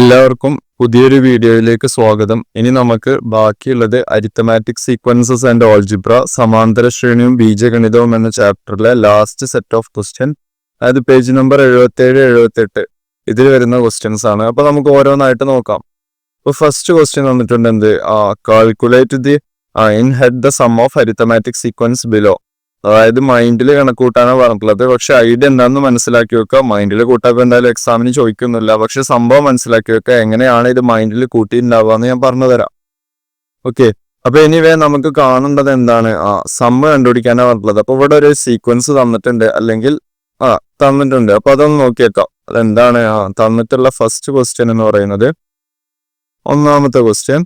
എല്ലാവർക്കും പുതിയൊരു വീഡിയോയിലേക്ക് സ്വാഗതം. ഇനി നമുക്ക് ബാക്കിയുള്ളത് അരിത്തമാറ്റിക് സീക്വൻസസ് ആൻഡ് ഓൾജിബ്ര സമാന്തര ശ്രേണിയും ബീജഗണിതവും എന്ന ചാപ്റ്ററിലെ ലാസ്റ്റ് സെറ്റ് ഓഫ് ക്വസ്റ്റ്യൻ അതായത് പേജ് നമ്പർ എഴുപത്തേഴ് എഴുപത്തെട്ട് ഇതിൽ വരുന്ന ക്വസ്റ്റ്യൻസ് ആണ്. അപ്പൊ നമുക്ക് ഓരോന്നായിട്ട് നോക്കാം. ഇപ്പൊ ഫസ്റ്റ് ക്വസ്റ്റ്യൻ വന്നിട്ടുണ്ട് എന്ത്? Calculate the in head the sum of arithmetic sequence below അതായത് മൈൻഡിൽ കണക്കൂട്ടാനാണ് പറഞ്ഞിട്ടുള്ളത്. പക്ഷെ ഐഡിയ എന്താണെന്ന് മനസ്സിലാക്കി വെക്കുക. മൈൻഡിൽ കൂട്ടാൻ എന്തായാലും എക്സാമിന് ചോദിക്കുന്നില്ല. പക്ഷെ സംഭവം മനസ്സിലാക്കി വെക്കുക. എങ്ങനെയാണ് ഇത് മൈൻഡിൽ കൂട്ടിയിട്ടുണ്ടാവുക എന്ന് ഞാൻ പറഞ്ഞു തരാം. ഓക്കെ. അപ്പൊ എനിവേ നമുക്ക് കാണേണ്ടത് എന്താണ്? ആ സമ്മ കണ്ടുപിടിക്കാനാണ് പറഞ്ഞിട്ടുള്ളത്. അപ്പൊ ഇവിടെ ഒരു സീക്വൻസ് തന്നിട്ടുണ്ട്. അല്ലെങ്കിൽ ആ തന്നിട്ടുണ്ട്. അപ്പൊ അതൊന്ന് നോക്കിയേക്കാം. അതെന്താണ്? ആ തന്നിട്ടുള്ള ഫസ്റ്റ് ക്വസ്റ്റ്യൻ എന്ന് പറയുന്നത്. ഒന്നാമത്തെ ക്വസ്റ്റ്യൻ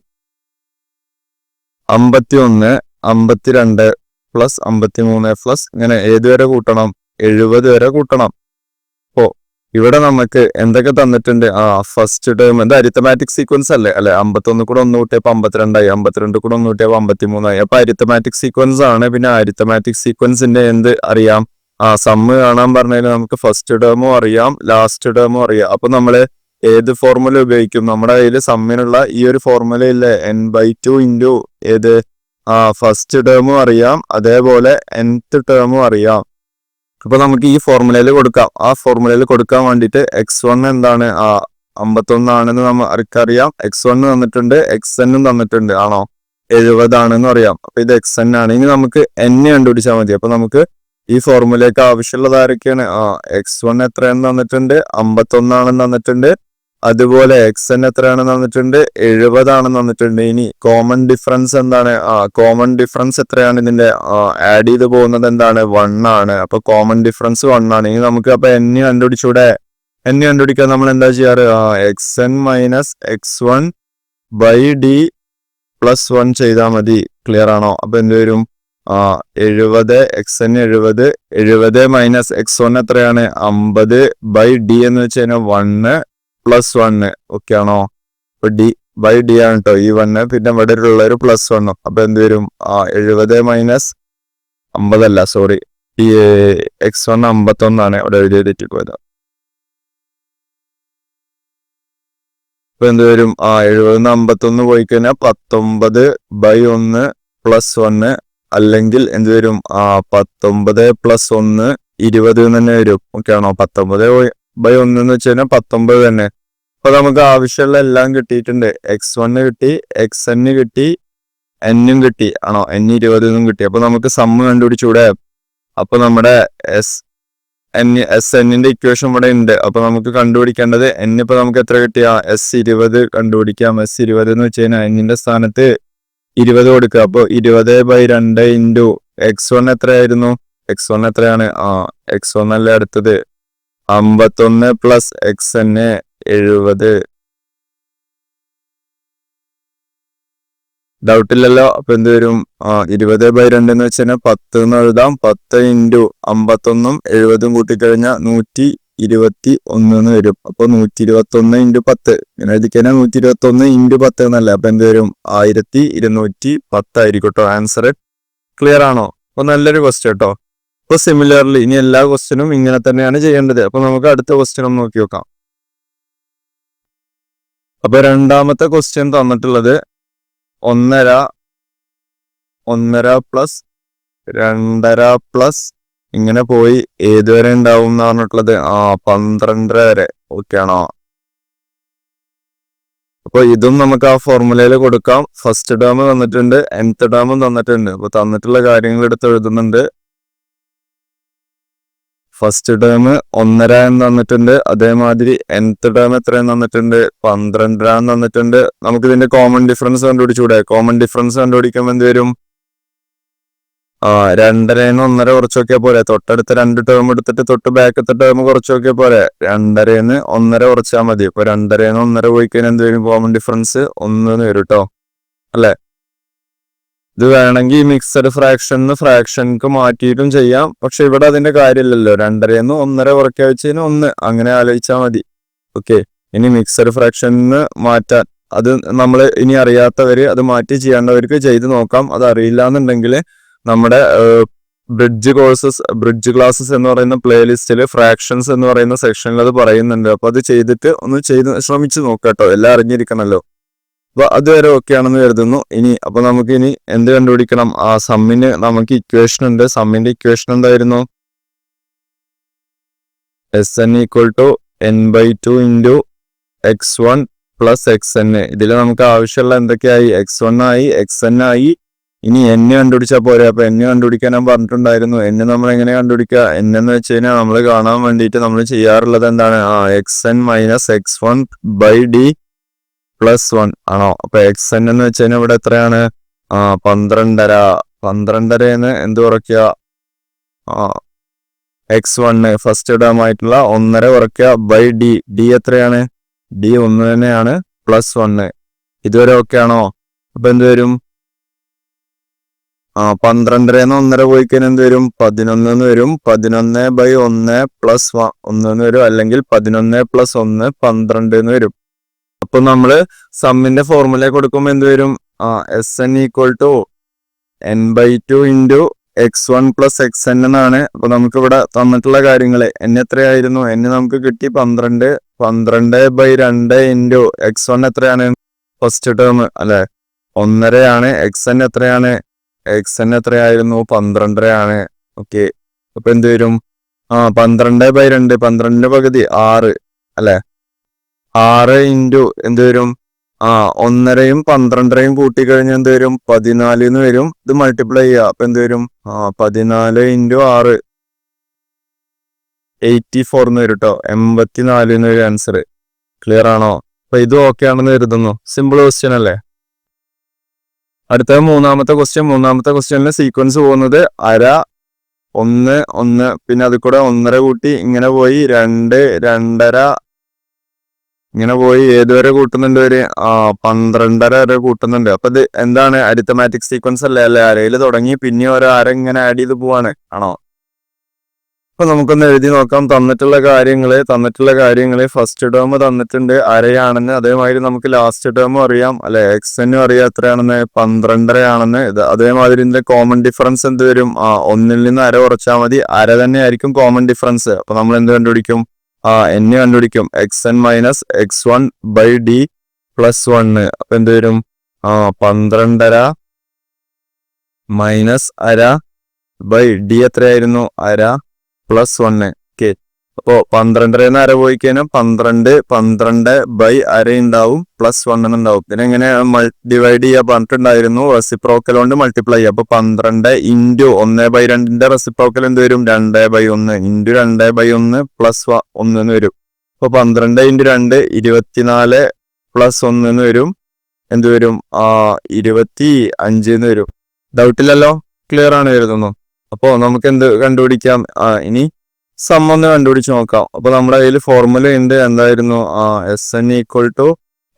അമ്പത്തി ഒന്ന് അമ്പത്തിരണ്ട് പ്ലസ് അമ്പത്തി മൂന്ന് പ്ലസ് ഇങ്ങനെ ഏതുവരെ കൂട്ടണം? എഴുപത് വരെ കൂട്ടണം. അപ്പോ ഇവിടെ നമുക്ക് എന്തൊക്കെ തന്നിട്ടുണ്ട്? ആ ഫസ്റ്റ് ടേം എന്താ? അരിത്തമാറ്റിക് സീക്വൻസ് അല്ലേ? അല്ലെ അമ്പത്തൊന്ന് കൂടെ ഒന്ന് കൂട്ടിയപ്പോ അമ്പത്തിരണ്ടായി. അമ്പത്തിരണ്ട് കൂടെ ഒന്ന് കൂട്ടിയപ്പോ അമ്പത്തിമൂന്നായി. അപ്പൊ അരിത്തമാറ്റിക് സീക്വൻസ് ആണ്. പിന്നെ അരിത്തമാറ്റിക് സീക്വൻസിന്റെ എന്ത് അറിയാം? ആ സമ്മ് കാണാൻ പറഞ്ഞാൽ നമുക്ക് ഫസ്റ്റ് ടേമും അറിയാം. ലാസ്റ്റ് ടേമും അറിയാം. അപ്പൊ നമ്മൾ ഏത് ഫോർമുല ഉപയോഗിക്കും? നമ്മുടെ കയ്യിൽ സമ്മിനുള്ള ഈ ഒരു ഫോർമുല ഇല്ലേ? എൻ ബൈ ടു ഇന്റു ഏത്? ആ ഫസ്റ്റ് ടേമും അറിയാം. അതേപോലെ എൻത്ത് ടേമും അറിയാം. അപ്പൊ നമുക്ക് ഈ ഫോർമുലയിൽ കൊടുക്കാം. ആ ഫോർമുലയിൽ കൊടുക്കാൻ വേണ്ടിയിട്ട് എക്സ് എന്താണ്? ആ അമ്പത്തൊന്നാണെന്ന് നമുക്കറിയാം എക്സ് വണ് തന്നിട്ടുണ്ട് എക്സ് എന്നും തന്നിട്ടുണ്ട്. ആണോ? എഴുപതാണെന്ന് അറിയാം. അപ്പൊ ഇത് എക്സ് എൻ ആണ്. ഇനി നമുക്ക് എൻ കണ്ടുപിടിച്ചാൽ മതി. അപ്പൊ നമുക്ക് ഈ ഫോർമുലയൊക്കെ ആവശ്യമുള്ളത് ആരൊക്കെയാണ്? ആ എക്സ് വൺ എത്രയെന്ന് തന്നിട്ടുണ്ട്? അമ്പത്തൊന്നാണെന്ന് തന്നിട്ടുണ്ട്. അതുപോലെ എക്സ് എൻ എത്രയാണെന്ന് തന്നിട്ടുണ്ട്? എഴുപതാണെന്ന് തന്നിട്ടുണ്ട്. ഇനി കോമൺ ഡിഫറൻസ് എന്താണ്? ആ കോമൺ ഡിഫറൻസ് എത്രയാണ്? ഇതിന്റെ ആഡ് ചെയ്ത് പോകുന്നത് എന്താണ്? വൺ ആണ്. അപ്പൊ കോമൺ ഡിഫറൻസ് വൺ ആണ്. ഇനി നമുക്ക് അപ്പൊ എന്ന് കണ്ടുപിടിച്ചൂടെ? എന്ന് കണ്ടുപിടിക്കാൻ നമ്മൾ എന്താ ചെയ്യാറ്? ആ X N minus X one by D plus one ചെയ്താൽ മതി. ക്ലിയർ ആണോ? അപ്പൊ എന്ത് വരും? ആ എഴുപത് എക്സ് എൻ എഴുപത് എഴുപത് മൈനസ് എക്സ് വൺ എത്രയാണ്? അമ്പത് ബൈ ഡി എന്ന് വെച്ച് കഴിഞ്ഞാൽ വണ്ണ് പ്ലസ് വണ് ഓക്കെ ആണോ? ഇപ്പൊ ഡി ബൈ ഡി ആണ് കേട്ടോ ഈ വണ്ണ് പിന്നെ ഇവിടെ ഉള്ള ഒരു പ്ലസ് വണ്ണും അപ്പൊ എന്ത് വരും? ആ എഴുപത് മൈനസ് അമ്പതല്ല സോറി ഈ എക്സ് വൺ അമ്പത്തൊന്നാണ് ഇവിടെ എഴുതി തെറ്റിപ്പോയത് അപ്പൊ എന്ത് വരും? ആ എഴുപത് അമ്പത്തൊന്ന് പോയി കഴിഞ്ഞാൽ പത്തൊമ്പത് ബൈ ഒന്ന് പ്ലസ് വണ് അല്ലെങ്കിൽ എന്ത് വരും? ആ പത്തൊമ്പത് പ്ലസ് ഒന്ന് ഇരുപത് തന്നെ വരും. ഓക്കെ ആണോ? പത്തൊമ്പത് ബൈ ഒന്ന് വെച്ച് കഴിഞ്ഞാൽ പത്തൊമ്പത് തന്നെ. അപ്പൊ നമുക്ക് ആവശ്യമുള്ള എല്ലാം കിട്ടിയിട്ടുണ്ട്. എക്സ് വണ് കിട്ടി എക്സ് എന്ന് കിട്ടി എന്നും കിട്ടി. ആണോ? എൻ ഇരുപതിനും കിട്ടി. അപ്പൊ നമുക്ക് സമ്മ് കണ്ടുപിടിച്ചൂടെ? അപ്പൊ നമ്മുടെ എസ് എൻ എസ് എന്നിന്റെ ഇക്വേഷൻ ഇവിടെ ഉണ്ട്. അപ്പൊ നമുക്ക് കണ്ടുപിടിക്കേണ്ടത് എൻ ഇപ്പൊ നമുക്ക് എത്ര കിട്ടിയ? എസ് ഇരുപത് കണ്ടുപിടിക്കാം. എസ് ഇരുപത് എന്ന് വെച്ച് കഴിഞ്ഞാൽ എന്നിന്റെ സ്ഥാനത്ത് ഇരുപത് കൊടുക്കുക. അപ്പൊ ഇരുപത് ബൈ രണ്ട് ഇന്റു എക്സ് വൺ എത്രയായിരുന്നു? എക്സ് വൺ എത്രയാണ്? ആ എക്സ് വൺ അല്ലേ അടുത്തത്. അമ്പത്തൊന്ന് പ്ലസ് എക്സ് എൻ എഴുപത്. ഡൗട്ട് ഇല്ലല്ലോ അപ്പൊ എന്ത് വരും? ഇരുപത് ബൈ രണ്ട് എന്ന് വെച്ച് കഴിഞ്ഞാൽ പത്ത് എന്ന് എഴുതാം. പത്ത് ഇന്റു അമ്പത്തൊന്നും എഴുപതും കൂട്ടിക്കഴിഞ്ഞാൽ നൂറ്റി ഇരുപത്തി ഒന്ന് എന്ന് വരും. അപ്പൊ നൂറ്റി ഇരുപത്തി ഒന്ന് ഇന്റു പത്ത്. ഇങ്ങനെ എഴുതിക്കഴിഞ്ഞാൽ നൂറ്റി ഇരുപത്തി ഒന്ന് ഇന്റു പത്ത് എന്നല്ല? അപ്പൊ എന്ത് വരും? ആയിരത്തി ഇരുന്നൂറ്റി പത്തായിരിക്കും കേട്ടോ ആൻസർ ക്ലിയർ ആണോ? അപ്പൊ നല്ലൊരു ക്വസ്റ്റ്യൻ കേട്ടോ അപ്പൊ സിമിലർലി ഇനി എല്ലാ ക്വസ്റ്റ്യനും ഇങ്ങനെ തന്നെയാണ് ചെയ്യേണ്ടത്. അപ്പൊ നമുക്ക് അടുത്ത ക്വസ്റ്റ്യൻ നോക്കി നോക്കാം. അപ്പൊ രണ്ടാമത്തെ ക്വസ്റ്റ്യൻ തന്നിട്ടുള്ളത് ഒന്നര ഒന്നര പ്ലസ് രണ്ടര പ്ലസ് ഇങ്ങനെ പോയി ഏതുവരെ ഉണ്ടാവും എന്ന് പറഞ്ഞിട്ടുള്ളത്? ആ പന്ത്രണ്ടര വരെ. ഓക്കെ ആണോ? അപ്പൊ ഇതും നമുക്ക് ആ ഫോർമുലയിൽ കൊടുക്കാം. ഫസ്റ്റ് ടേം തന്നിട്ടുണ്ട് എൻത്ത് ടേമും തന്നിട്ടുണ്ട്. അപ്പൊ തന്നിട്ടുള്ള കാര്യങ്ങൾ എടുത്ത് എഴുതുന്നുണ്ട്. ഫസ്റ്റ് ടേം ഒന്നര എന്ന് തന്നിട്ടുണ്ട് അതേമാതിരി എൻത്ത് ടേം എത്രയെന്ന് തന്നിട്ടുണ്ട് പന്ത്രണ്ടര എന്ന് തന്നിട്ടുണ്ട് നമുക്ക് ഇതിന്റെ കോമൺ ഡിഫറൻസ് കണ്ടുപിടിച്ചുകൂടെ കോമൺ ഡിഫറൻസ് കണ്ടുപിടിക്കുമ്പോൾ എന്ത് വരും? ആ രണ്ടരന്ന് ഒന്നര കുറച്ച് നോക്കിയാൽ പോരെ. തൊട്ടടുത്ത രണ്ട് ടേം എടുത്തിട്ട് തൊട്ട് ബാക്കത്തെ ടേം കുറച്ച് നോക്കിയാൽ പോരെ. രണ്ടരന്ന് ഒന്നര കുറച്ചാൽ മതി. ഇപ്പൊ രണ്ടരന്ന് ഒന്നര പോയി കഴിഞ്ഞാൽ എന്ത് വരും? കോമൺ ഡിഫറൻസ് ഒന്ന് വരും കേട്ടോ അല്ലെ? ഇത് വേണമെങ്കിൽ മിക്സഡ് ഫ്രാക്ഷൻ ഫ്രാക്ഷൻക്ക് മാറ്റിയിട്ടും ചെയ്യാം. പക്ഷെ ഇവിടെ അതിന്റെ കാര്യമില്ലല്ലോ. രണ്ടരയെന്ന് ഒന്നര കുറയ്ക്കുക വെച്ച് കഴിഞ്ഞാൽ ഒന്ന്. അങ്ങനെ ആലോചിച്ചാൽ മതി. ഓക്കെ ഇനി മിക്സഡ് ഫ്രാക്ഷനിന്ന് മാറ്റാൻ. അത് നമ്മൾ ഇനി അറിയാത്തവര് അത് മാറ്റി ചെയ്യേണ്ടവർക്ക് ചെയ്ത് നോക്കാം. അത് അറിയില്ല എന്നുണ്ടെങ്കിൽ നമ്മുടെ ബ്രിഡ്ജ് കോഴ്സസ് ബ്രിഡ്ജ് ക്ലാസ്സസ് എന്ന് പറയുന്ന പ്ലേലിസ്റ്റിൽ ഫ്രാക്ഷൻസ് എന്ന് പറയുന്ന സെക്ഷനിൽ അത് പറയുന്നുണ്ട്. അപ്പൊ അത് ചെയ്തിട്ട് ഒന്ന് ചെയ്ത് ശ്രമിച്ചു നോക്കാട്ടോ എല്ലാം അറിഞ്ഞിരിക്കണല്ലോ. അപ്പൊ അതുവരെ ഓക്കെ ആണെന്ന് കരുതുന്നു. ഇനി അപ്പോൾ നമുക്ക് ഇനി എന്ത് കണ്ടുപിടിക്കണം? ആ സമ്മിന് നമുക്ക് ഇക്വേഷൻ ഉണ്ട്. സമ്മിന്റെ ഇക്വേഷൻ എന്തായിരുന്നു? S N equal to N by two into X one plus X N ഇതിൽ നമുക്ക് ആവശ്യമുള്ള എന്തൊക്കെയായി? എക്സ് വൺ ആയി എക്സ് എൻ ആയി. ഇനി എൻ കണ്ടുപിടിച്ചാൽ പോരെ? അപ്പോൾ എന്നെ കണ്ടുപിടിക്കാൻ ഞാൻ പറഞ്ഞിട്ടുണ്ടായിരുന്നു. എന്നെ നമ്മൾ എങ്ങനെ കണ്ടുപിടിക്കുക? എന്നെന്ന് എന്ന് വെച്ച് കഴിഞ്ഞാൽ നമ്മൾ കാണാൻ വേണ്ടിയിട്ട് നമ്മൾ ചെയ്യാറുള്ളത് എന്താണ്? ആ X N minus X one by D plus one ആണോ? അപ്പൊ എക്സ് എൻ എന്ന് വെച്ച് കഴിഞ്ഞാൽ ഇവിടെ എത്രയാണ്? ആ പന്ത്രണ്ടര. പന്ത്രണ്ടരന്ന് എന്ത് കുറയ്ക്കുക? എക്സ് വണ് ഫസ്റ്റ് ടേം ആയിട്ടുള്ള ഒന്നര കുറയ്ക്കുക ബൈ ഡി ഡി എത്രയാണ്? ഡി ഒന്ന് തന്നെയാണ് പ്ലസ് വണ് ഇതുവരെ ഓക്കെ ആണോ? അപ്പൊ എന്ത് വരും? ആ പന്ത്രണ്ടരന്ന് ഒന്നര പോയി കഴിഞ്ഞാൽ എന്ത് വരും? പതിനൊന്ന് എന്ന് വരും. പതിനൊന്ന് ബൈ ഒന്ന് പ്ലസ് ഒന്ന് വരും. അല്ലെങ്കിൽ പതിനൊന്ന് പ്ലസ് ഒന്ന് പന്ത്രണ്ട് എന്ന് വരും. അപ്പൊ നമ്മൾ സമ്മിന്റെ ഫോർമുല കൊടുക്കുമ്പോൾ എന്ത് വരും? S N equal to N by two into X one plus X N എന്നാണ്. അപ്പൊ നമുക്ക് ഇവിടെ തന്നിട്ടുള്ള കാര്യങ്ങൾ എൻ എത്രയായിരുന്നു? എൻ നമുക്ക് കിട്ടി പന്ത്രണ്ട്. പന്ത്രണ്ട് ബൈ രണ്ട് ഇന്റു എക്സ് വൺ എത്രയാണ്? ഫസ്റ്റ് ടേം അല്ലെ? ഒന്നരയാണ്. എക്സ് എൻ എത്രയാണ്? എക്സ് എൻ എത്രയായിരുന്നു? പന്ത്രണ്ടരയാണ്. ഓക്കെ അപ്പൊ എന്ത് വരും? ആ പന്ത്രണ്ട് ബൈ രണ്ട്. പന്ത്രണ്ടിന്റെ പകുതി ആറ്. അല്ലെ? ആറ് ഇന്റു എന്ത് വരും? ആ ഒന്നരയും പന്ത്രണ്ടരയും കൂട്ടിക്കഴിഞ്ഞാൽ എന്ത് വരും? പതിനാല് എന്ന് വരും. ഇത് മൾട്ടിപ്ലൈ ചെയ്യുക. അപ്പൊ എന്ത് വരും? ആ പതിനാല് ഇന്റു ആറ്. എയ്റ്റി ഫോർ എന്ന് വരും കേട്ടോ എൺപത്തിനാല് എന്ന് വരും ആൻസർ ക്ലിയർ ആണോ? അപ്പൊ ഇത് ഓക്കെ ആണെന്ന് കരുതുന്നു. സിമ്പിൾ ക്വസ്റ്റ്യൻ അല്ലേ? അടുത്ത മൂന്നാമത്തെ ക്വസ്റ്റ്യൻ മൂന്നാമത്തെ ക്വസ്റ്റ്യനിൽ സീക്വൻസ് പോകുന്നത് അര ഒന്ന് ഒന്ന്. പിന്നെ അത് കൂടെ ഒന്നര കൂട്ടി ഇങ്ങനെ പോയി. രണ്ട് രണ്ടര ഇങ്ങനെ പോയി ഏതുവരെ കൂട്ടുന്നുണ്ട് ഒരു പന്ത്രണ്ടര വരെ കൂട്ടുന്നുണ്ട്. അപ്പൊ ഇത് എന്താണ്? അരിത്തമാറ്റിക് സീക്വൻസ് അല്ലേ? അല്ലെ? അരയിൽ തുടങ്ങി പിന്നെ ഓരോ അര ഇങ്ങനെ ആഡ് ചെയ്ത് പോവാണ്. ആണോ? അപ്പൊ നമുക്കൊന്ന് എഴുതി നോക്കാം. തന്നിട്ടുള്ള കാര്യങ്ങൾ തന്നിട്ടുള്ള കാര്യങ്ങൾ ഫസ്റ്റ് ടേം തന്നിട്ടുണ്ട്. അരയാണെന്ന്. അതേമാതിരി നമുക്ക് ലാസ്റ്റ് ടേം അറിയാം. അല്ലെ? എക്സ് എന്നും അറിയാം എത്രയാണെന്ന്. പന്ത്രണ്ടരയാണെന്ന്. ഇത് അതേമാതിരി ഇതിന്റെ കോമൺ ഡിഫറൻസ് എന്ത് വരും? ഒന്നിൽ നിന്ന് അര കുറച്ചാൽ മതി. അര തന്നെ ആയിരിക്കും കോമൺ ഡിഫറൻസ് അപ്പൊ നമ്മൾ എന്ത് കണ്ടുപിടിക്കും? ആ എൻ കണ്ടുപിടിക്കും. X n minus x one by d plus one അപ്പൊ എന്ത് വരും? ആ പന്ത്രണ്ടര മൈനസ് അര ബൈ ഡി എത്രയായിരുന്നു? അര പ്ലസ് വണ് ഓക്കെ അപ്പോ പന്ത്രണ്ടരന്ന് അര പോയി കഴിഞ്ഞാൽ പന്ത്രണ്ട് പന്ത്രണ്ട് ബൈ അര ഉണ്ടാവും പ്ലസ് വൺ ഉണ്ടാവും. എങ്ങനെ ഡിവൈഡ് ചെയ്യാൻ പറഞ്ഞിട്ടുണ്ടായിരുന്നു റെസിപ്രോക്കൽ കൊണ്ട് മൾട്ടിപ്ലൈ ചെയ്യാം. അപ്പൊ പന്ത്രണ്ട് ഇന്റു ഒന്ന് ബൈ രണ്ടിന്റെ റെസിപ്രോക്കൽ എന്ത് വരും? രണ്ട് ബൈ ഒന്ന്. ഇന്റു രണ്ട് ബൈ ഒന്ന് പ്ലസ് ഒന്ന് എന്ന് വരും. അപ്പൊ പന്ത്രണ്ട് ഇന്റു രണ്ട് ഇരുപത്തിനാല് പ്ലസ് ഒന്ന് എന്ന് വരും. എന്ത് വരും? ആ ഇരുപത്തി അഞ്ച് എന്ന് വരും. ഡൗട്ടില്ലല്ലോ ക്ലിയർ ആണ് വരുന്നു അപ്പോ നമുക്ക് എന്ത് കണ്ടുപിടിക്കാം? ഇനി സം ഒന്ന് കണ്ടുപിടിച്ച് നോക്കാം. അപ്പൊ നമ്മുടെ കയ്യിൽ ഫോർമുല ഉണ്ട്. എന്തായിരുന്നു? ആ s n equal to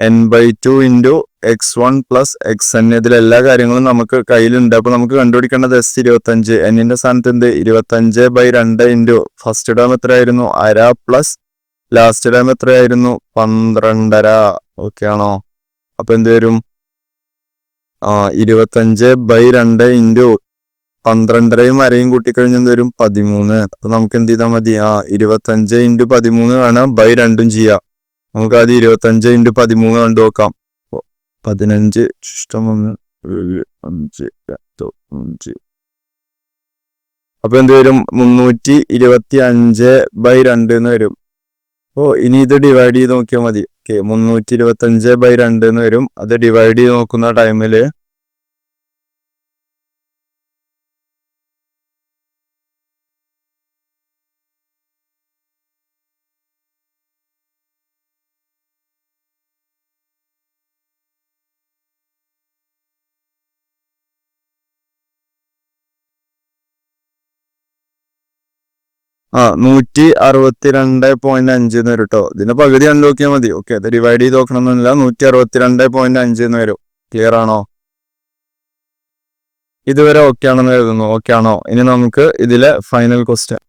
n by two into x one plus x n ഇതിലെല്ലാ കാര്യങ്ങളും നമുക്ക് കയ്യിലുണ്ട്. അപ്പൊ നമുക്ക് കണ്ടുപിടിക്കേണ്ടത് എസ് ഇരുപത്തഞ്ച്. എന്നിന്റെ സ്ഥാനത്ത് എന്ത്? ഇരുപത്തഞ്ച് ബൈ രണ്ട് ഇന്റു ഫസ്റ്റ് ടേം എത്രയായിരുന്നു? അര പ്ലസ് ലാസ്റ്റ് ടേം എത്രയായിരുന്നു? പന്ത്രണ്ടര. ഓക്കെ ആണോ? അപ്പൊ എന്ത് വരും? ആ ഇരുപത്തഞ്ച് ബൈ രണ്ട് ഇന്റു പന്ത്രണ്ടരയും വരെയും കൂട്ടിക്കഴിഞ്ഞ വരും? പതിമൂന്ന്. അപ്പൊ നമുക്ക് എന്ത് ചെയ്താൽ മതി? ആ ഇരുപത്തഞ്ച് ഇന്റു പതിമൂന്ന് വേണം ബൈ രണ്ടും ചെയ്യാം. നമുക്ക് ആദ്യം ഇരുപത്തഞ്ച് ഇന്റു പതിമൂന്ന് കണ്ടു നോക്കാം. പതിനഞ്ച് ഇഷ്ടം ഒന്ന് അഞ്ച് രണ്ട് അഞ്ച് അപ്പൊ എന്ത് വരും? മുന്നൂറ്റി ഇരുപത്തി അഞ്ച് ബൈ രണ്ട് എന്ന് വരും. ഓ ഇനി ഇത് ഡിവൈഡ് ചെയ്ത് നോക്കിയാൽ മതി. ഓക്കെ മുന്നൂറ്റി ഇരുപത്തി അഞ്ച് ബൈ രണ്ട് എന്ന് വരും. അത് ഡിവൈഡ് ചെയ്ത് നോക്കുന്ന ടൈമിൽ ആ നൂറ്റി അറുപത്തിരണ്ട് പോയിന്റ് അഞ്ച് എന്ന് വരും കേട്ടോ ഇതിന്റെ പകുതി അൺലോക്കിയാൽ മതി. ഓക്കെ അത് ഡിവൈഡ് ചെയ്ത് നോക്കണമെന്നില്ല. നൂറ്റി അറുപത്തിരണ്ട് പോയിന്റ് അഞ്ച് എന്ന് വരും. ക്ലിയർ ആണോ? ഇതുവരെ ഓക്കെ ആണെന്ന് എഴുതുന്നു. ഓക്കെ ആണോ? ഇനി നമുക്ക് ഇതിലെ ഫൈനൽ ക്വസ്റ്റ്യൻ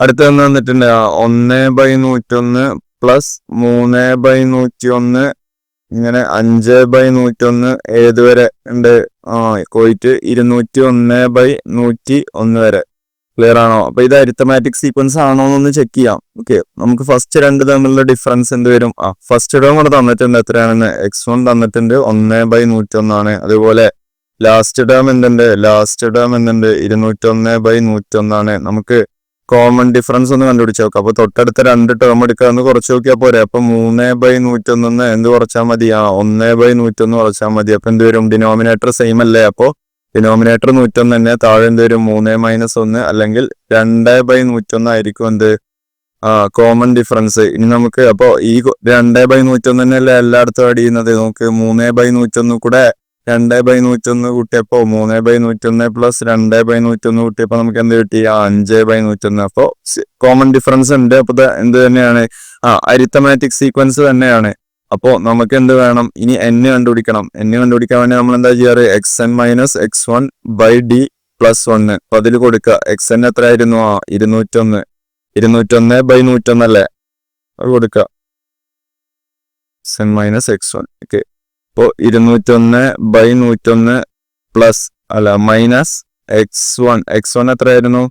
അടുത്ത ഒന്ന് വന്നിട്ടുണ്ട്. ഒന്ന് ബൈ നൂറ്റൊന്ന് പ്ലസ് മൂന്ന് ബൈ നൂറ്റി ഒന്ന് ഇങ്ങനെ അഞ്ച് ബൈ നൂറ്റൊന്ന് ഏതുവരെ ഉണ്ട്? ആ കോയിറ്റ് ഇരുന്നൂറ്റി ഒന്ന് ബൈ നൂറ്റി ഒന്ന് വരെ. ക്ലിയർ ആണോ? അപ്പൊ ഇത് അരിത്തമാറ്റിക് സീക്വൻസ് ആണോ എന്നൊന്ന് ചെക്ക് ചെയ്യാം. ഓക്കെ നമുക്ക് ഫസ്റ്റ് രണ്ട് തമ്മിലുള്ള ഡിഫറൻസ് എന്ത് വരും? ആ ഫസ്റ്റ് ടേം കൂടെ തന്നിട്ടുണ്ട്. എത്രയാണെന്ന്? എക്സ് വൺ തന്നിട്ടുണ്ട്. ഒന്ന് ബൈ നൂറ്റി ഒന്നാണ് അതുപോലെ ലാസ്റ്റ് ടേം എന്തുണ്ട്? ലാസ്റ്റ് ടേം എന്തുണ്ട്? ഇരുന്നൂറ്റൊന്ന് ബൈ നൂറ്റൊന്നാണ്. നമുക്ക് കോമൺ ഡിഫറൻസ് ഒന്ന് കണ്ടുപിടിച്ച് നോക്കാം. അപ്പൊ തൊട്ടടുത്ത രണ്ട് ടേം എടുക്കാൻ എന്ന് കുറച്ച് നോക്കിയാൽ പോരെ. അപ്പൊ മൂന്ന് ബൈ നൂറ്റൊന്ന് എന്ത് കുറച്ചാൽ മതി? ആ ഒന്ന് ബൈ നൂറ്റൊന്ന് കുറച്ചാൽ മതി. അപ്പൊ എന്ത് വരും? ഡിനോമിനേറ്റർ സെയിം അല്ലേ? അപ്പൊ ഡിനോമിനേറ്റർ നൂറ്റൊന്ന് തന്നെ താഴെ എന്ത് വരും? മൂന്ന് മൈനസ് ഒന്ന് അല്ലെങ്കിൽ രണ്ട് ബൈ നൂറ്റൊന്ന് ആയിരിക്കും എന്ത്? ആ കോമൺ ഡിഫറൻസ് ഇനി നമുക്ക് അപ്പോൾ ഈ രണ്ട് ബൈ നൂറ്റൊന്ന് തന്നെയല്ലേ എല്ലായിടത്തും ആഡ് ചെയ്യുന്നത്? നമുക്ക് മൂന്ന് ബൈ നൂറ്റൊന്ന് കൂടെ രണ്ട് ബൈ നൂറ്റൊന്ന് കൂട്ടിയപ്പോ മൂന്ന് ബൈ നൂറ്റൊന്ന് പ്ലസ് രണ്ട് ബൈ നൂറ്റൊന്ന് കൂട്ടിയപ്പോ നമുക്ക് എന്ത് കിട്ടി? ആ അഞ്ച് ബൈ നൂറ്റൊന്ന്. അപ്പോ കോമൺ ഡിഫറൻസ് ഉണ്ട്. അപ്പോൾ എന്ത് തന്നെയാണ്? ആ അരിത്തമാറ്റിക് സീക്വൻസ് തന്നെയാണ്. അപ്പോ നമുക്ക് എന്ത് വേണം? ഇനി n കണ്ടുപിടിക്കണം. n കണ്ടുപിടിക്കാൻ വേണ്ടി നമ്മൾ എന്താ ചെയ്യാറ് x n minus x one by d plus one അപ്പൊ അതിൽ കൊടുക്കുക എക്സ് എൻ എത്രയായിരുന്നു? ആ ഇരുന്നൂറ്റൊന്ന്. ഇരുന്നൂറ്റൊന്ന് ബൈ നൂറ്റൊന്നല്ലേ അത് കൊടുക്കുക x n minus x one okay അപ്പോ ഇരുന്നൂറ്റൊന്ന് ബൈ നൂറ്റൊന്ന് പ്ലസ് അല്ല minus x one x one എത്രയായിരുന്നു?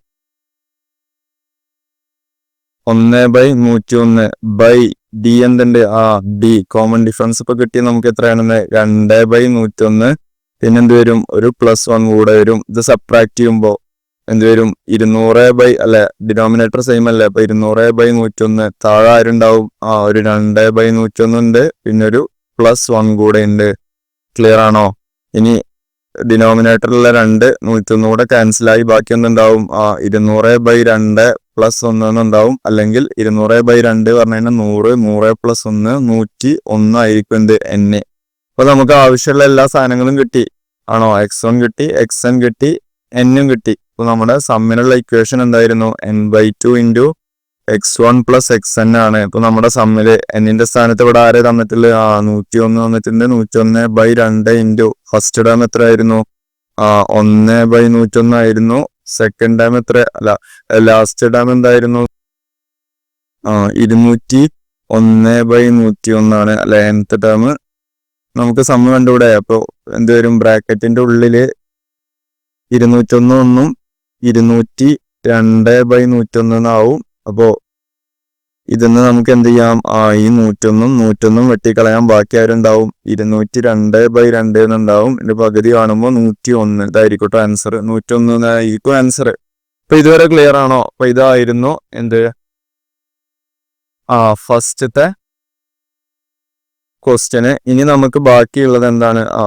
ഒന്ന് ബൈ നൂറ്റി ഒന്ന് ബൈ ഡി എന്തുണ്ട്? ആ ഡി കോമൺ ഡിഫറൻസ് ഇപ്പൊ കിട്ടിയ നമുക്ക് എത്രയാണെന്ന്? രണ്ട് ബൈ നൂറ്റി ഒന്ന് പിന്നെ എന്ത് വരും? ഒരു പ്ലസ് വൺ കൂടെ വരും. ഇത് സപ്രാക്ട് ചെയ്യുമ്പോൾ എന്ത് വരും? ഇരുന്നൂറ് ബൈ അല്ലെ? ഡിനോമിനേറ്റർ സെയിം അല്ലേ? അപ്പൊ ഇരുന്നൂറ് ബൈ നൂറ്റി ഒന്ന് താഴെ ആരുണ്ടാവും? ആ ഒരു രണ്ട് ബൈ നൂറ്റി ഒന്ന് ഉണ്ട്. പിന്നെ ഒരു പ്ലസ് വൺ കൂടെ ഉണ്ട്. ക്ലിയർ ആണോ? ഇനി ഡിനോമിനേറ്ററിലെ രണ്ട് നൂറ്റൊന്ന് കൂടെ ക്യാൻസലായി ബാക്കി എന്തുണ്ടാവും ആ ഇരുന്നൂറ് ബൈ രണ്ട് പ്ലസ് ഒന്ന് എന്നുണ്ടാവും അല്ലെങ്കിൽ ഇരുന്നൂറ് ബൈ രണ്ട് പറഞ്ഞു കഴിഞ്ഞാൽ നൂറ് നൂറ് പ്ലസ് ഒന്ന് നൂറ്റി ഒന്ന് ആയിരിക്കും എന്ത്? എൻ എ അപ്പൊ നമുക്ക് ആവശ്യമുള്ള എല്ലാ സാധനങ്ങളും കിട്ടി. ആണോ? എക്സ് വൺ കിട്ടി എക്സ് എൻ കിട്ടി എന്നും കിട്ടി. അപ്പൊ നമ്മുടെ സമ്മിനുള്ള ഇക്വേഷൻ എന്തായിരുന്നു? N by two into x one plus x n ആണ്. ഇപ്പൊ നമ്മുടെ സമ്മിൽ എന്നിന്റെ സ്ഥാനത്ത് ഇവിടെ ആരെ തന്നിട്ടുള്ളത്? ആ നൂറ്റി ഒന്ന് തന്നിട്ടുണ്ട്. നൂറ്റി ഒന്ന് ബൈ രണ്ട് ഇന്റു ഫസ്റ്റ് ടേം എത്രയായിരുന്നു? ആ ഒന്ന് ബൈ നൂറ്റൊന്നായിരുന്നു സെക്കൻഡ് ടൈം എത്ര? അല്ല ലാസ്റ്റ് ടൈം എന്തായിരുന്നു? ആ ഇരുന്നൂറ്റി ഒന്ന് ബൈ നൂറ്റി ഒന്നാണ്. അല്ലെ ഡാം നമുക്ക് സമ്മ കണ്ടുകൂടെ? അപ്പോൾ എന്ത് വരും ബ്രാക്കറ്റിന്റെ ഉള്ളിൽ ഇരുന്നൂറ്റൊന്ന് ഒന്നും ഇരുന്നൂറ്റി രണ്ട് ബൈ നൂറ്റൊന്നാവും അപ്പോ ഇതിന്ന് നമുക്ക് എന്ത് ചെയ്യാം ആ ഈ നൂറ്റൊന്നും നൂറ്റൊന്നും വെട്ടിക്കളയാം ബാക്കി ആരുണ്ടാവും? ഇരുന്നൂറ്റി രണ്ട് ബൈ രണ്ട് എന്നുണ്ടാവും. ഇതിന്റെ പകുതി കാണുമ്പോൾ നൂറ്റി ഒന്ന് ഇതായിരിക്കും ആൻസർ നൂറ്റി ഒന്ന് എന്നായിരിക്കും ആൻസർ അപ്പൊ ഇതുവരെ ക്ലിയർ ആണോ? അപ്പൊ ഇതായിരുന്നു എന്ത്? ആ ഫസ്റ്റത്തെ ക്വസ്റ്റ്യന് ഇനി നമുക്ക് ബാക്കിയുള്ളത് എന്താണ്? ആ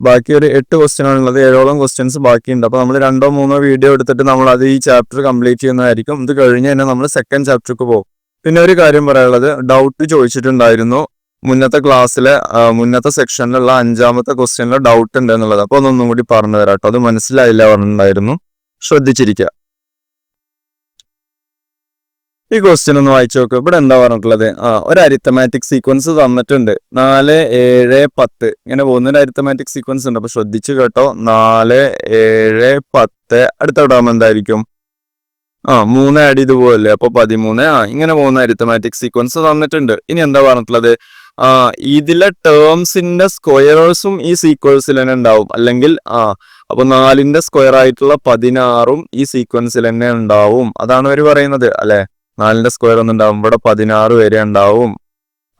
ബാക്കി ഒരു എട്ട് ക്വസ്റ്റ്യൻ ആണുള്ളത് ഏഴോളം ക്വസ്റ്റ്യൻസ് ബാക്കിയുണ്ട്. അപ്പൊ നമ്മൾ രണ്ടോ മൂന്നോ വീഡിയോ എടുത്തിട്ട് നമ്മൾ അത് ഈ ചാപ്റ്റർ കംപ്ലീറ്റ് ചെയ്യുന്നതായിരിക്കും. ഇത് കഴിഞ്ഞ് തന്നെ നമ്മൾ സെക്കൻഡ് ചാപ്റ്റർക്ക് പോകും. പിന്നെ ഒരു കാര്യം പറയാനുള്ളത്. ഡൗട്ട് ചോദിച്ചിട്ടുണ്ടായിരുന്നു. മുന്നത്തെ ക്ലാസ്സിലെ മുന്നത്തെ സെക്ഷനിലുള്ള അഞ്ചാമത്തെ ക്വസ്റ്റ്യനിലെ ഡൗട്ട് ഉണ്ട് എന്നുള്ളത് അപ്പൊ ഒന്നൊന്നും കൂടി പറഞ്ഞു തരാം കേട്ടോ. അത് മനസ്സിലായില്ല പറഞ്ഞിട്ടുണ്ടായിരുന്നു. ശ്രദ്ധിച്ചിരിക്കുക. ഈ ക്വസ്റ്റ്യൻ ഒന്ന് വായിച്ചു നോക്ക്. ഇവിടെ എന്താ പറഞ്ഞിട്ടുള്ളത്? ആ ഒരു അരിത്തമാറ്റിക് സീക്വൻസ് തന്നിട്ടുണ്ട്. നാല് ഏഴ് പത്ത്. ഇങ്ങനെ പോകുന്ന ഒരു അരിത്തമാറ്റിക് സീക്വൻസ് ഉണ്ട്. അപ്പൊ ശ്രദ്ധിച്ചു കേട്ടോ. നാല് ഏഴ് പത്ത്. അടുത്ത ഇടാമെന്തായിരിക്കും എന്തായിരിക്കും? ആ മൂന്ന് ആഡ് ചെയ്ത് പോകല്ലേ അപ്പൊ പതിമൂന്ന്. ആ ഇങ്ങനെ പോകുന്ന അരിത്തമാറ്റിക് സീക്വൻസ് തന്നിട്ടുണ്ട്. ഇനി എന്താ പറഞ്ഞിട്ടുള്ളത്? ആ ഇതിലെ ടേംസിന്റെ സ്ക്വയറേഴ്സും ഈ സീക്വൻസിൽ തന്നെ ഉണ്ടാവും. അല്ലെങ്കിൽ ആ അപ്പൊ നാലിന്റെ സ്ക്വയർ ആയിട്ടുള്ള പതിനാറും ഈ സീക്വൻസിൽ തന്നെ ഉണ്ടാവും. അതാണ് അവർ പറയുന്നത് അല്ലെ? നാലിന്റെ സ്ക്വയർ ഒന്നും ഉണ്ടാവും. ഇവിടെ പതിനാറ് വരെ ഉണ്ടാവും.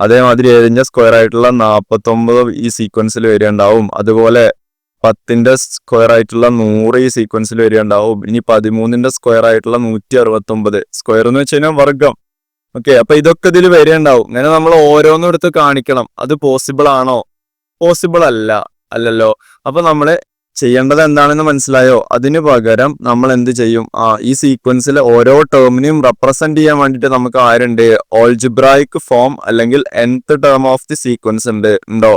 അതേമാതിരി ഏഴിന്റെ സ്ക്വയർ ആയിട്ടുള്ള നാപ്പത്തൊമ്പത് ഈ സീക്വൻസിൽ വരെ ഉണ്ടാവും. അതുപോലെ പത്തിന്റെ സ്ക്വയർ ആയിട്ടുള്ള നൂറ് ഈ സീക്വൻസിൽ വരികയുണ്ടാവും. ഇനി പതിമൂന്നിന്റെ സ്ക്വയർ ആയിട്ടുള്ള നൂറ്റി അറുപത്തി ഒമ്പത് സ്ക്വയർ എന്ന് വെച്ച് കഴിഞ്ഞാൽ വർഗം. ഓക്കെ അപ്പൊ ഇതൊക്കെ ഇതിൽ വരികയുണ്ടാവും. ഇങ്ങനെ നമ്മൾ ഓരോന്നും എടുത്ത് കാണിക്കണം. അത് പോസിബിൾ ആണോ? പോസിബിൾ അല്ല. അല്ലല്ലോ. അപ്പൊ നമ്മൾ ചെയ്യേണ്ടത് എന്താണെന്ന് മനസ്സിലായോ? അതിനു പകരം നമ്മൾ എന്ത് ചെയ്യും? ആ ഈ സീക്വൻസിലെ ഓരോ ടേമിനെയും റെപ്രസെന്റ് ചെയ്യാൻ വേണ്ടിയിട്ട് നമുക്ക് ആരുണ്ട്? ഓൾജിബ്രായിക് ഫോം അല്ലെങ്കിൽ nth term of the sequence ഉണ്ട്. ഉണ്ടോ?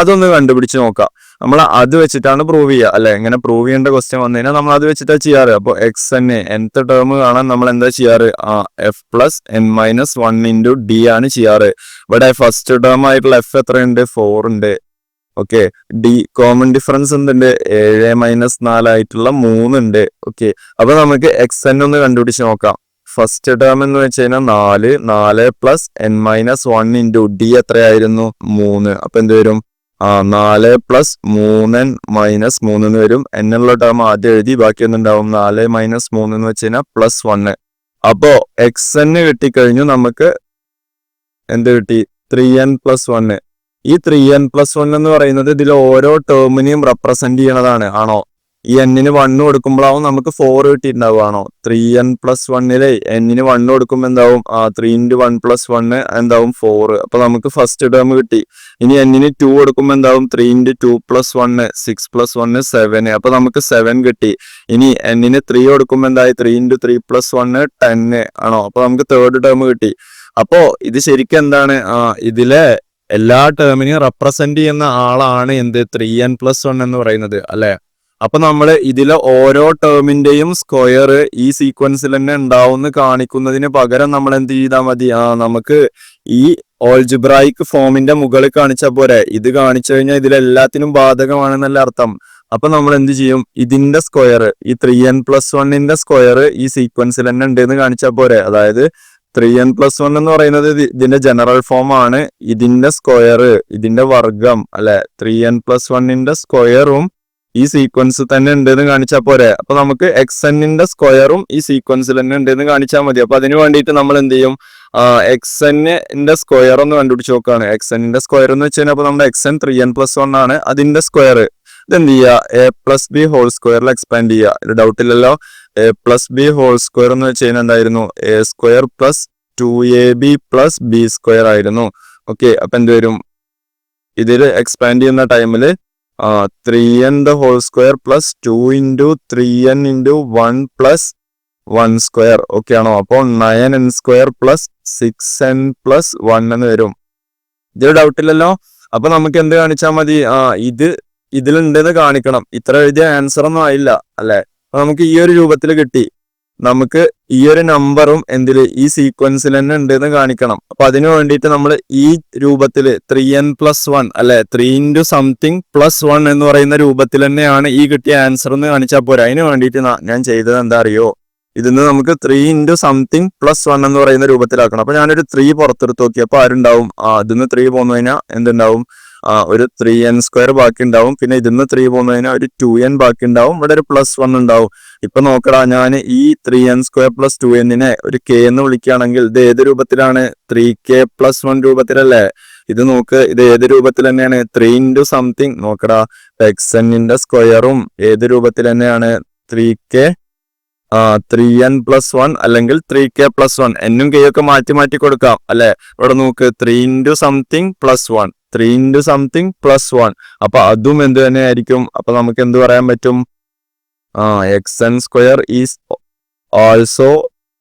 അതൊന്ന് കണ്ടുപിടിച്ച് നോക്കാം. നമ്മൾ അത് വെച്ചിട്ടാണ് പ്രൂവ് ചെയ്യുക. അല്ലെ? ഇങ്ങനെ പ്രൂവ് ചെയ്യേണ്ട ക്വസ്റ്റ്യൻ വന്നു കഴിഞ്ഞാൽ നമ്മൾ അത് വെച്ചിട്ടാണ് ചെയ്യാറ്. അപ്പോൾ എക്സ് എൻ nth ടേം കാണാൻ നമ്മൾ എന്താ ചെയ്യാറ്? ആ f plus n minus one into d ആണ് ചെയ്യാറ്. ഇവിടെ ഫസ്റ്റ് ടേം ആയിട്ടുള്ള എഫ് എത്രയുണ്ട്? ഫോർ ഉണ്ട്. ഓക്കെ ഡി കോമൺ ഡിഫറൻസ് എന്തുണ്ട്? ഏഴ് മൈനസ് നാലായിട്ടുള്ള മൂന്നുണ്ട് ഓക്കെ അപ്പൊ നമുക്ക് എക്സ് എൻ ഒന്ന് കണ്ടുപിടിച്ച് നോക്കാം. ഫസ്റ്റ് ടേം എന്ന് വെച്ച് കഴിഞ്ഞാൽ നാല്. നാല് plus n minus one into d എത്രയായിരുന്നു? മൂന്ന്. അപ്പൊ എന്ത് വരും? ആ നാല് പ്ലസ് മൂന്നൻ മൈനസ് മൂന്ന് എന്ന് വരും. എന്നുള്ള ടേം ആദ്യം എഴുതി ബാക്കി എന്തുണ്ടാവും നാല് മൈനസ് മൂന്നെന്ന് വെച്ച് കഴിഞ്ഞാൽ പ്ലസ് വണ്ണ്. അപ്പോ എക്സ് എൻ കിട്ടിക്കഴിഞ്ഞു നമുക്ക് എന്ത് കിട്ടി? ത്രീ എൻ പ്ലസ് വണ്ണ് ഈ ത്രീ എൻ പ്ലസ് വൺ എന്ന് പറയുന്നത് ഇതിൽ ഓരോ ടേമിനെയും റെപ്രസെന്റ് ചെയ്യണതാണ്. ആണോ? ഈ എന്നിന് വണ്ണ് കൊടുക്കുമ്പോഴാവും നമുക്ക് ഫോർ കിട്ടിയിട്ടുണ്ടാവുകയാണോ? ത്രീ എൻ പ്ലസ് വണ്ണിലെ എന്നിന് വണ്ണ് കൊടുക്കുമ്പോൾ എന്താവും? ആ three into one plus one എന്താവും? ഫോർ അപ്പൊ നമുക്ക് ഫസ്റ്റ് ടേം കിട്ടി. ഇനി എന്നിന് ടു കൊടുക്കുമ്പോൾ എന്താവും? Three into two plus one six plus one seven അപ്പൊ നമുക്ക് സെവൻ കിട്ടി. ഇനി എന്നിന് ത്രീ കൊടുക്കുമ്പോൾ എന്തായി? Three into three plus one ten ആണോ? അപ്പൊ നമുക്ക് തേർഡ് ടേം കിട്ടി. അപ്പോ ഇത് ശരിക്കും എന്താണ്? ആ ഇതിലെ എല്ലാ ടേമിനെയും റെപ്രസെന്റ് ചെയ്യുന്ന ആളാണ് എന്ത്? ത്രീ എൻ പ്ലസ് വൺ എന്ന് പറയുന്നത് അല്ലെ? അപ്പൊ നമ്മൾ ഇതിലെ ഓരോ ടേമിന്റെയും സ്ക്വയർ ഈ സീക്വൻസിൽ തന്നെ ഉണ്ടാവുമെന്ന് കാണിക്കുന്നതിന് പകരം നമ്മൾ എന്ത് ചെയ്താൽ മതി? ആ നമുക്ക് ഈ ഓൾജിബ്രായിക് ഫോമിന്റെ മുകളിൽ കാണിച്ചാൽ പോരെ. ഇത് കാണിച്ചു കഴിഞ്ഞാൽ ഇതിലെല്ലാത്തിനും ബാധകമാണെന്നല്ല അർത്ഥം. അപ്പൊ നമ്മൾ എന്ത് ചെയ്യും? ഇതിന്റെ സ്ക്വയർ ഈ ത്രീ എൻ പ്ലസ് വണ്ണിന്റെ സ്ക്വയർ ഈ സീക്വൻസിൽ തന്നെ ഉണ്ട് എന്ന് കാണിച്ചാൽ പോരെ. അതായത് ത്രീ എൻ പ്ലസ് വൺ എന്ന് പറയുന്നത് ഇത് ഇതിന്റെ ജനറൽ ഫോം ആണ്. ഇതിന്റെ സ്ക്വയർ ഇതിന്റെ വർഗം അല്ലെ? ത്രീ എൻ പ്ലസ് വണ്ണിന്റെ സ്ക്വയറും ഈ സീക്വൻസ് തന്നെ ഉണ്ടെന്ന് കാണിച്ചാൽ പോരെ. അപ്പൊ നമുക്ക് എക്സ് എന്നിന്റെ സ്ക്വയറും ഈ സീക്വൻസിൽ തന്നെ ഉണ്ടെന്ന് കാണിച്ചാൽ മതി. അപ്പൊ അതിന് വേണ്ടിയിട്ട് നമ്മൾ എന്ത് ചെയ്യും? എക്സ് എന്നിന്റെ സ്ക്വയർ ഒന്ന് കണ്ടുപിടിച്ച് നോക്കുകയാണ് എക്സ് എന്നിന്റെ സ്ക്വയർ എന്ന് വെച്ച് കഴിഞ്ഞാൽ അപ്പൊ നമ്മുടെ x n three n plus one ആണ് അതിന്റെ സ്ക്വയർ ഇതെന്ത് ചെയ്യുക എ പ്ലസ് ബി ഹോൾ സ്ക്വയറിൽ എക്സ്പാൻഡ് ചെയ്യുക ഒരു ഡൗട്ട് ഇല്ലല്ലോ. A plus b whole square എന്ന് വെച്ച് കഴിഞ്ഞാൽ എന്തായിരുന്നു? A square plus two a b plus b square ആയിരുന്നു. ഓക്കെ അപ്പൊ എന്ത് വരും? ഇതിൽ എക്സ്പാൻഡ് ചെയ്യുന്ന ടൈമിൽ three n the whole square plus two into three n into one plus one square okay ആണോ? അപ്പോൾ nine n square plus six n plus one എന്ന് വരും. ഇതൊരു ഡൗട്ട് ഇല്ലല്ലോ? അപ്പൊ നമുക്ക് എന്ത് കാണിച്ചാൽ മതി? ആ ഇത് ഇതിലുണ്ടെന്ന് കാണിക്കണം. ഇത്ര എഴുതിയ ആൻസർ ഒന്നും ആയില്ല അല്ലെ? നമുക്ക് ഈ ഒരു രൂപത്തിൽ കിട്ടി. നമുക്ക് ഈ ഒരു നമ്പറും എന്തിൽ ഈ സീക്വൻസിൽ തന്നെ ഉണ്ടെന്ന് കാണിക്കണം. അപ്പൊ അതിനു വേണ്ടിയിട്ട് നമ്മൾ ഈ രൂപത്തിൽ ത്രീ എൻ പ്ലസ് വൺ അല്ലെ three into something plus one എന്ന് പറയുന്ന രൂപത്തിൽ തന്നെയാണ് ഈ കിട്ടിയ ആൻസർ എന്ന് കാണിച്ചാൽ പോരാ. അതിന് വേണ്ടിയിട്ട് ഞാൻ ചെയ്തത് എന്താ അറിയോ? ഇതിന്ന് നമുക്ക് three into something plus one എന്ന് പറയുന്ന രൂപത്തിലാക്കണം. അപ്പൊ ഞാനൊരു ത്രീ പുറത്തെടുത്ത് നോക്കി. അപ്പൊ ആരുണ്ടാവും? ആ ഇതിന്ന് ത്രീ പോന്നു കഴിഞ്ഞാൽ എന്തുണ്ടാവും? ഒരു ത്രീ എൻ സ്ക്വയർ ബാക്കി ഉണ്ടാവും പിന്നെ ഇതിന്ന് ത്രീ പോകുന്നതിന് ഒരു ടു എൻ ബാക്കി ഉണ്ടാവും ഇവിടെ ഒരു പ്ലസ് വൺ ഉണ്ടാവും. ഇപ്പൊ നോക്കടാ ഞാൻ ഈ three n square plus two എന്നിനെ ഒരു കെ എന്ന് വിളിക്കുകയാണെങ്കിൽ ഇത് ഏത് രൂപത്തിലാണ്? ത്രീ കെ പ്ലസ് വൺ രൂപത്തിലല്ലേ? ഇത് നോക്ക് ഇത് ഏത് രൂപത്തിൽ തന്നെയാണ്? ത്രീ ഇന്റു സംതിങ് നോക്കടാ എക്സ് എന്നിന്റെ സ്ക്വയറും ഏത് രൂപത്തിൽ തന്നെയാണ്? Three k three n plus one അല്ലെങ്കിൽ ത്രീ കെ പ്ലസ് വൺ എന്നും കെ ഒക്കെ മാറ്റി മാറ്റി കൊടുക്കാം അല്ലെ? ഇവിടെ നോക്ക് three into something plus one three into something plus one അപ്പൊ അതും എന്ത് തന്നെയായിരിക്കും? അപ്പൊ നമുക്ക് എന്ത് പറയാൻ പറ്റും? ആ x n square is also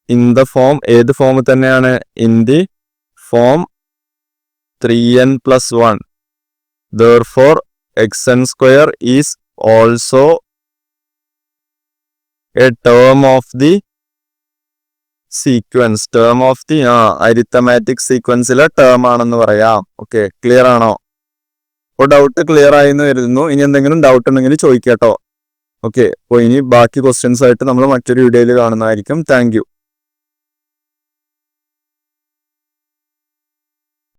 in the form ഏത് ഫോം തന്നെയാണ്? In the form three n plus one therefore x n square is also a term of the sequence term of the ah arithmetic സീക്വൻസിലെ term ആണെന്ന് പറയാം. Okay clear ആണോ? അപ്പോൾ doubt clear ആയി എന്ന് വരുന്നു. ഇനി എന്തെങ്കിലും ഡൗട്ട് ഉണ്ടെങ്കിൽ ചോദിക്കട്ടോ ഓക്കെ അപ്പോൾ ഇനി ബാക്കി ക്വസ്റ്റ്യൻസ് ആയിട്ട് നമ്മൾ മറ്റൊരു വീഡിയോയിൽ കാണുന്നതായിരിക്കും. താങ്ക്